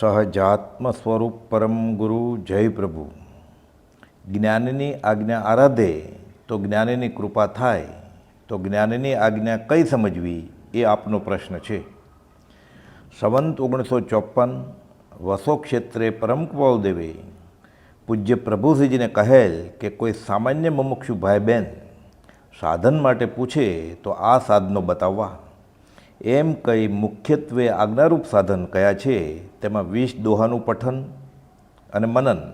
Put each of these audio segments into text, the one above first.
સહજાત્મ સ્વરૂપ પરમ ગુરુ જય પ્રભુ જ્ઞાનની આજ્ઞા આરાધે તો જ્ઞાનની કૃપા થાય તો જ્ઞાનની આજ્ઞા કઈ સમજવી એ આપનો પ્રશ્ન છે સંવંત ઓગણીસો ચોપન વસો ક્ષેત્રે પરમ દેવે પૂજ્ય પ્રભુશ્રીજીને કહેલ કે કોઈ સામાન્ય મમુક્ષુ ભાઈ બહેન સાધન માટે પૂછે તો આ સાધનો બતાવવા એમ કહી મુખ્યત્વે આજ્ઞારૂપ સાધન કયા છે? તેમાં વિષ, દોહાનું પઠન અને મનન.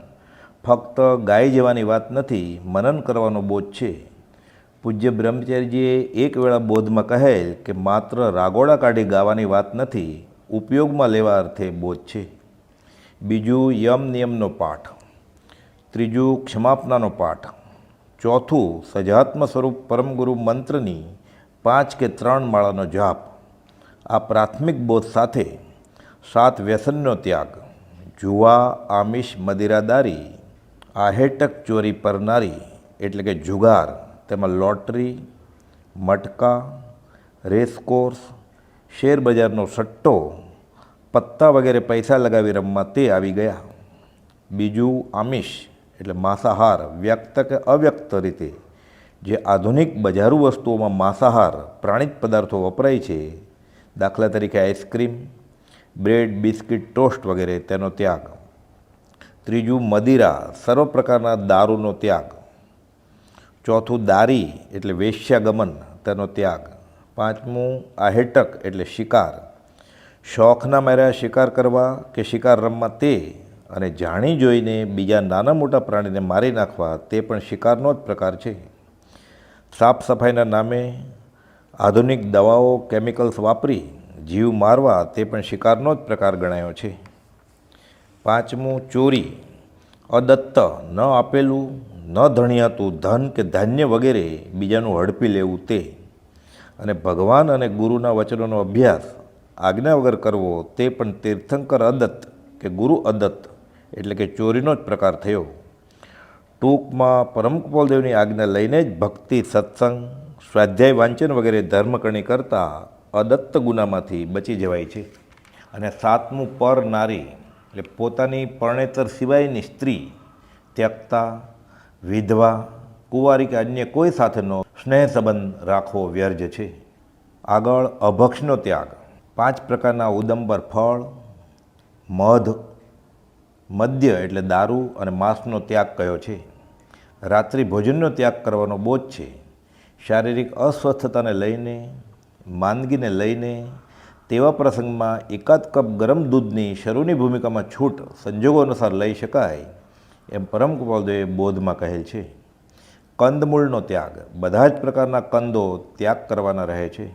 ફક્ત ગાય જેવાની વાત નથી, મનન કરવાનો બોધ છે. પૂજ્ય બ્રહ્મચારીજીએ એક વેળા બોધમાં કહેલ કે માત્ર રાગોડા કાઢી ગાવાની વાત નથી, ઉપયોગમાં લેવા અર્થે બોધ છે. બીજું, યમ નિયમનો પાઠ. ત્રીજું, ક્ષમાપનાનો પાઠ. ચોથું સજાત્મ સ્વરૂપ પરમગુરુ મંત્રની પાંચ કે ત્રણ માળાનો જાપ. આ પ્રાથમિક બોધ સાથે સાત વ્યસનનો ત્યાગ જુવા આમિષ મદિરાદારી આહેટક ચોરી પરનારી, એટલે કે જુગાર, તેમાં લોટરી, મટકા રેસકોર્સ શેરબજારનો સટ્ટો, પત્તા વગેરે પૈસા લગાવી રમવા તે આવી ગયા. બીજું આમિષ, એટલે માંસાહાર, વ્યક્ત કે અવ્યક્ત રીતે. જે આધુનિક બજારુ વસ્તુઓમાં માંસાહાર, પ્રાણિજ પદાર્થો વપરાય છે દાખલા તરીકે આઈસ્ક્રીમ બ્રેડ બિસ્કિટ ટોસ્ટ વગેરે તેનો ત્યાગ. ત્રીજું, મદિરા, સર્વ પ્રકારના દારૂનો ત્યાગ. ચોથું, દારી, એટલે વેશ્યાગમન, તેનો ત્યાગ. પાંચમું, આહેટક, એટલે શિકાર. શોખના માર્યા શિકાર કરવા કે શિકાર રમવા તે અને જાણી જોઈને બીજા નાના મોટા પ્રાણીને મારી નાખવા તે પણ શિકારનો જ પ્રકાર છે. સાફ સફાઈના નામે આધુનિક દવાઓ, કેમિકલ્સ વાપરી, જીવ મારવા તે પણ શિકારનો જ પ્રકાર ગણાયો છે. પાંચમું, ચોરી. અદત્ત. ન આપેલું, ન ધણિયાતું ધન કે ધાન્ય વગેરે બીજાનું હડપી લેવું તે. અને ભગવાન અને ગુરુના વચનોનો અભ્યાસ, આજ્ઞા વગર કરવો તે પણ તીર્થંકર અદત્ત કે ગુરુ અદત્ત એટલે કે ચોરીનો જ પ્રકાર થયો. ટૂંકમાં પરમ કૃપાલદેવની આજ્ઞા લઈને જ ભક્તિ સત્સંગ સ્વાધ્યાય વાંચન વગેરે ધર્મકરણી કરતાં અદત્ત ગુનામાંથી બચી જવાય છે. અને સાતમું પર નારી, એટલે પોતાની પરણેતર સિવાયની સ્ત્રી, ત્યક્તા, વિધવા, કુંવારી કે અન્ય કોઈ સાથેનો સ્નેહ સંબંધ રાખવો વ્યર્જ છે. આગળ અભક્ષનો ત્યાગ, પાંચ પ્રકારના ઉદંબર ફળ, મધ, મદ્ય એટલે દારૂ અને માંસનો ત્યાગ કયો છે. રાત્રિ ભોજનનો ત્યાગ કરવાનો બોધ છે. શારીરિક અસ્વસ્થતાને લઈને, માંદગીને લઈને, તેવા પ્રસંગમાં એકાદ કપ ગરમ દૂધની શરૂની ભૂમિકામાં છૂટ સંજોગો અનુસાર લઈ શકાય એમ પરમ કૃપાલદેવે બોધમાં કહેલ છે. કંદમૂળનો ત્યાગ બધા જ પ્રકારના કંદો ત્યાગ કરવાના રહે છે.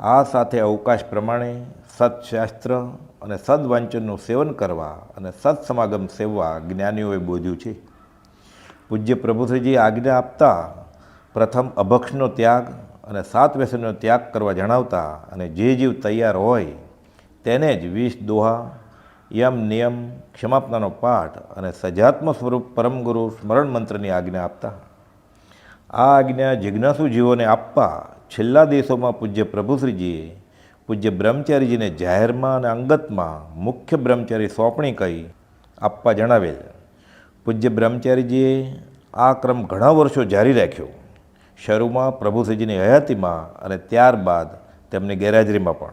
આ સાથે અવકાશ પ્રમાણે સત્શાસ્ત્ર અને સદવાંચનનું સેવન કરવા અને સત્સમાગમ સેવવા જ્ઞાનીઓએ બોધ્યું છે. પૂજ્ય પ્રભુશ્રીજી આજ્ઞા આપતા પ્રથમ અભક્ષનો ત્યાગ અને સાત વ્યસનનો ત્યાગ કરવા જણાવતા અને જે જીવ તૈયાર હોય તેને જ વિષ દોહા, યમ નિયમ, ક્ષમાપનાનો પાઠ અને સજાત્મ સ્વરૂપ પરમગુરુ સ્મરણ મંત્રની આજ્ઞા આપતા. આ આજ્ઞા જિજ્ઞાસુ જીવોને આપવા છેલ્લા દિવસોમાં પૂજ્ય પ્રભુશ્રીજીએ પૂજ્ય બ્રહ્મચારીજીને જાહેરમાં અને અંગતમાં મુખ્ય બ્રહ્મચારી સોંપણી કહી આપવા જણાવેલ. પૂજ્ય બ્રહ્મચારીજીએ આ ક્રમ ઘણા વર્ષો જારી રાખ્યો. શરૂમાં પ્રભુશ્રીજીની હયાતીમાં અને ત્યારબાદ તેમની ગેરહાજરીમાં પણ.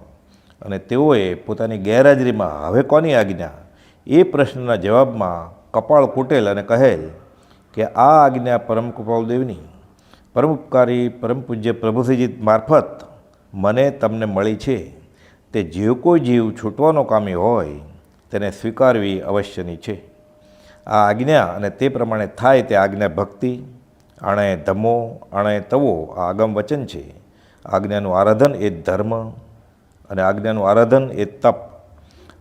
અને તેઓએ પોતાની ગેરહાજરીમાં હવે કોની આજ્ઞા? એ પ્રશ્નના જવાબમાં કપાળ કૂટેલ અને કહેલ કે આ આજ્ઞા પરમ કૃપાલદેવની પરમોપકારી, પરમ પૂજ્ય મારફત મને તમને મળી છે. તે જે કોઈ જીવ છૂટવાનો કામી હોય તેને સ્વીકારવી અવશ્યની છે. આ આજ્ઞા અને તે પ્રમાણે થાય તે આજ્ઞા ભક્તિ આણે ધમો આણે તવો આ આગમ વચન છે. આજ્ઞાનું આરાધન એ ધર્મ અને આજ્ઞાનું આરાધન એ તપ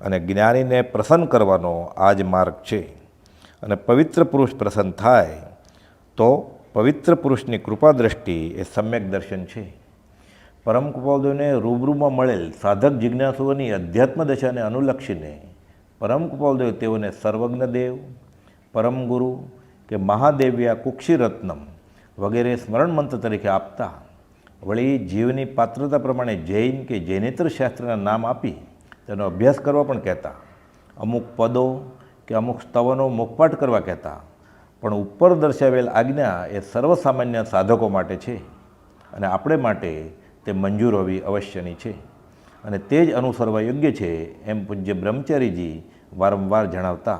અને જ્ઞાનીને પ્રસન્ન કરવાનો આ જ માર્ગ છે. અને પવિત્ર પુરુષ પ્રસન્ન થાય તો પવિત્ર પુરુષની કૃપા દ્રષ્ટિ એ સમ્યક દર્શન છે. પરમ કૃપાદેવને રૂબરૂમાં મળેલ સાધક જિજ્ઞાસુઓની અધ્યાત્મ દશાને અનુલક્ષીને પરમ કૃપાલદેવ તેઓને સર્વજ્ઞ દેવ પરમ ગુરુ કે મહાદેવ્યા કુક્ષિરત્નમ વગેરે સ્મરણ મંત્ર તરીકે આપતા વળી જીવની પાત્રતા પ્રમાણે જૈન કે જૈનેતર શાસ્ત્રના નામ આપી તેનો અભ્યાસ કરવા પણ કહેતા. અમુક પદો કે અમુક સ્તવનો મુખપાઠ કરવા કહેતા. પણ ઉપર દર્શાવેલ આજ્ઞા એ સર્વસામાન્ય સાધકો માટે છે અને આપણે માટે તે મંજૂર હોવી અવશ્યની છે. અને તે જ અનુસરવા યોગ્ય છે એમ પૂજ્ય બ્રહ્મચારીજી વારંવાર જણાવતા.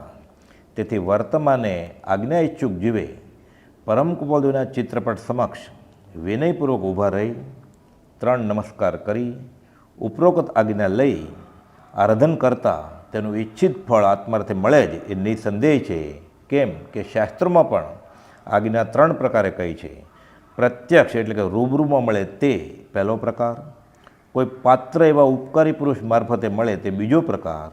તેથી વર્તમાને આજ્ઞા ઇચ્છુક જીવે, પરમ કુપોદના ચિત્રપટ સમક્ષ વિનયપૂર્વક ઊભા રહી, ત્રણ નમસ્કાર કરી, ઉપરોક્ત આજ્ઞા લઈ, આરાધન કરતાં તેનું ઈચ્છિત ફળ આત્માર્થે મળે જ એ નિસંદેહ છે. કેમ કે શાસ્ત્રોમાં પણ આજ્ઞા ત્રણ પ્રકારે કહી છે. પ્રત્યક્ષ એટલે કે રૂબરૂમાં મળે તે પહેલો પ્રકાર, કોઈ પાત્ર એવા ઉપકારી પુરુષ મારફતે મળે તે બીજો પ્રકાર,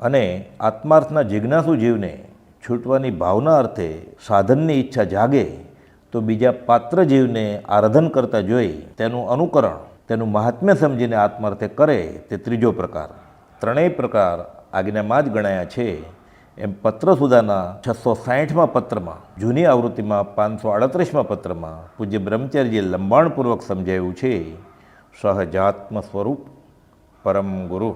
અને આત્માર્થના જિજ્ઞાસુ જીવને છૂટવાની ભાવના અર્થે સાધનની ઈચ્છા જાગે, તો બીજા પાત્ર જીવને આરાધન કરતા જોઈ તેનું અનુકરણ, તેનું મહાત્મ્ય સમજીને આત્માર્થે કરે તે ત્રીજો પ્રકાર. ત્રણેય પ્રકાર આજ્ઞામાં જ ગણાયા છે. એમ પત્ર સુધાના છસો સાહીઠમાં પત્રમાં, જૂની આવૃત્તિમાં પાંચસો આડત્રીસમાં પત્રમાં પૂજ્ય બ્રહ્મચારીજીએ લંબાણપૂર્વક સમજાવ્યું છે સહજાત્મ સ્વરૂપ પરમ ગુરુ.